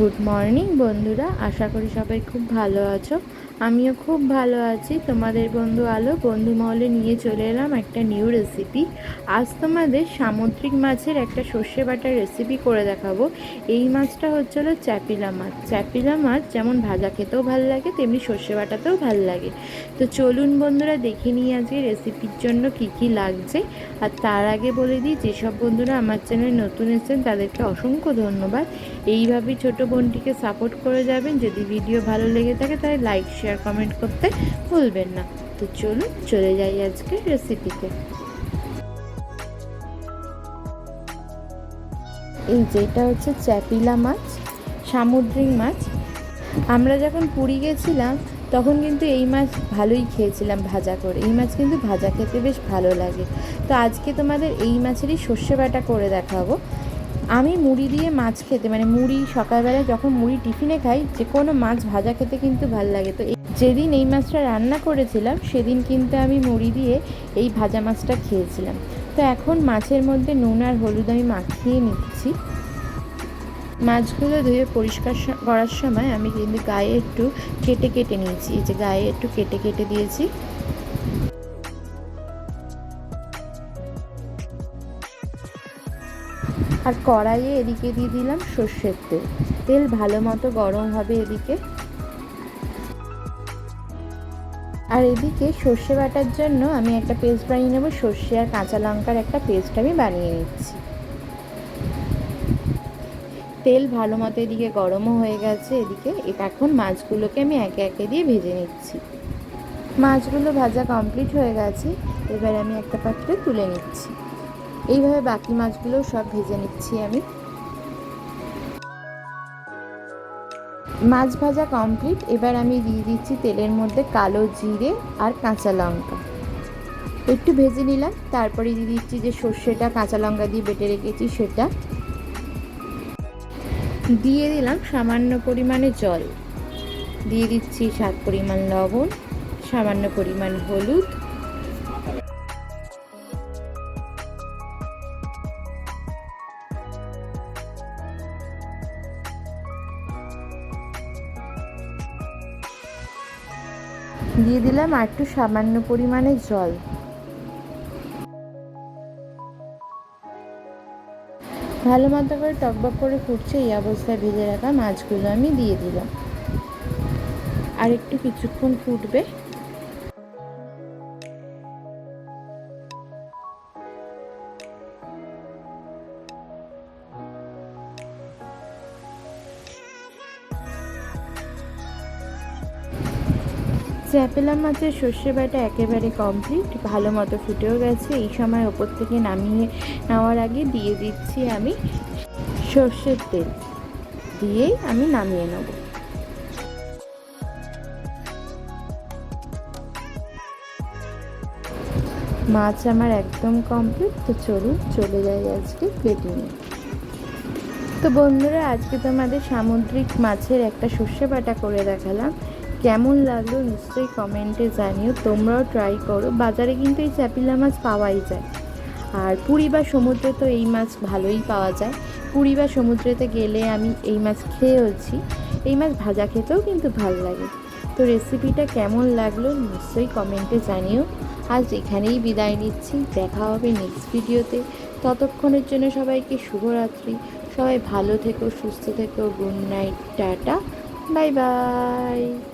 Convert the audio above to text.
Good morning বন্ধুরা। আশা করি সবাই খুব ভালো আছো। আমিও খুব ভালো আছি। তোমাদের বন্ধু আলো বন্ধু মহলে নিয়ে চলে এলাম একটা নিউ রেসিপি আজ তোমাদের সামুদ্রিক মাছের একটা সর্ষে বাটার রেসিপি করে দেখাবো। এই মাছটা হচ্ছিল চ্যাপিলা মাছ। চ্যাপিলা মাছ যেমন ভাজা খেতেও ভালো লাগে, তেমনি সর্ষে বাটাতেও ভালো লাগে। তো চলুন বন্ধুরা, দেখে নিই আজকে রেসিপির জন্য কি কি লাগছে। আর তার আগে বলে দিই, যেসব বন্ধুরা আমার চ্যানেলে নতুন এসেছেন, তাদেরকে অসংখ্য ধন্যবাদ। এইভাবেই ছোট বোনটিকে সাপোর্ট করে যাবেন। যদি ভিডিও ভালো লেগে থাকে, তাহলে লাইক শেয়ার কমেন্ট করতে ভুলবেন না। তো চলুন, চলে যাই আজকে রেসিপিতে এই যেটা হচ্ছে চ্যাপিলা মাছ, সামুদ্রিক মাছ। আমরা যখন পুরী গেছিলাম, তখন কিন্তু এই মাছ ভালোই খেয়েছিলাম ভাজা করে। এই মাছ কিন্তু ভাজা খেতে বেশ ভালো লাগে। তো আজকে তোমাদের এই মাছেরই সর্ষে বাটা করে দেখাবো। আমি মুড়ি দিয়ে মাছ খেতে মানে মুড়ি সকালবেলায় যখন মুড়ি টিফিনে খাই, যে কোনো মাছ ভাজা খেতে কিন্তু ভালো লাগে। তো যেদিন এই মাছটা রান্না করেছিলাম, সেদিন কিন্তু আমি মুড়ি দিয়ে এই ভাজা মাছটা খেয়েছিলাম। তো এখন মাছের মধ্যে নুন আর হলুদ আমি মাখিয়ে নিচ্ছি। মাছগুলো ধুয়ে পরিষ্কার করার সময় আমি কিন্তু গায়ে একটু কেটে কেটে নিয়েছি। এই যে গায়ে একটু কেটে কেটে দিয়েছি। আর কড়াইয়ে এদিকে দিয়ে দিলাম সর্ষের তেল। তেল ভালো মতো গরম হবে এদিকে। আর এদিকে সর্ষে বাটার জন্য আমি একটা পেস্ট বানিয়ে নেব। সর্ষে আর কাঁচা লঙ্কার একটা পেস্ট আমি বানিয়ে নিচ্ছি। তেল ভালো মতো এদিকে গরমও হয়ে গেছে। এদিকে এটা এখন মাছগুলোকে আমি একে একে দিয়ে ভেজে নিচ্ছি। মাছগুলো ভাজা কমপ্লিট হয়ে গেছে। এবার আমি একটা পাত্রে তুলে নিচ্ছি। এইভাবে বাকি মাছগুলো সব ভেজে নিচ্ছি আমি। মাছ ভাজা কমপ্লিট এবার আমি দিয়ে দিচ্ছি তেলের মধ্যে কালো জিরে আর কাঁচা লঙ্কা। একটু ভেজে নিলাম, তারপরে দিয়ে দিচ্ছি যে সর্ষেটা কাঁচা লঙ্কা দিয়ে বেটে রেখেছি সেটা। দিয়ে দিলাম সামান্য পরিমাণে জল। দিয়ে দিচ্ছি স্বাদ পরিমাণ লবণ, সামান্য পরিমাণ হলুদ দিয়ে দিলাম আর একটু সামান্য পরিমাণে জল। ভালো মতো করে টকবক করে ফুটছে এই অবস্থায় ভেজে রাখা মাছগুলো আমি দিয়ে দিলাম। আর একটু কিছুক্ষণ ফুটবে। চ্যাপেলা মাছের সর্ষে বাটা একেবারে কমপ্লিট ভালো মতো ফুটেও গেছে। এই সময় ওপর থেকে নামিয়ে নেওয়ার আগে দিয়ে দিচ্ছি আমি সর্ষের তেল। দিয়েই আমি নামিয়ে নেব। মাছ আমার একদম কমপ্লিট তো চলুন চলে যাই আজকে প্লেটিংয়ে তো বন্ধুরা, আজকে তোমাদের সামুদ্রিক মাছের একটা সর্ষে বাটা করে দেখালাম। কেমন লাগল নিশ্চয়ই কমেন্টে জানিও, তোমরাও ট্রাই করো। বাজারে কিন্তু এই চ্যাপিলা মাছ পাওয়াই যায়। আর পুরী বা সমুদ্রে তো এই মাছ ভালোই পাওয়া যায়। পুরী বা সমুদ্রেতে গেলে আমি এই মাছ খেয়েওছি। এই মাছ ভাজা খেতেও কিন্তু ভালো লাগে। তো রেসিপিটা কেমন লাগল নিশ্চয়ই কমেন্টে জানিও। আজ এখানেই বিদায় নিচ্ছি। দেখা হবে নেক্সট ভিডিওতে ততক্ষণের জন্য সবাইকে শুভরাত্রি। সবাই ভালো থেকো, সুস্থ থেকো। Good night, tata. Bye bye.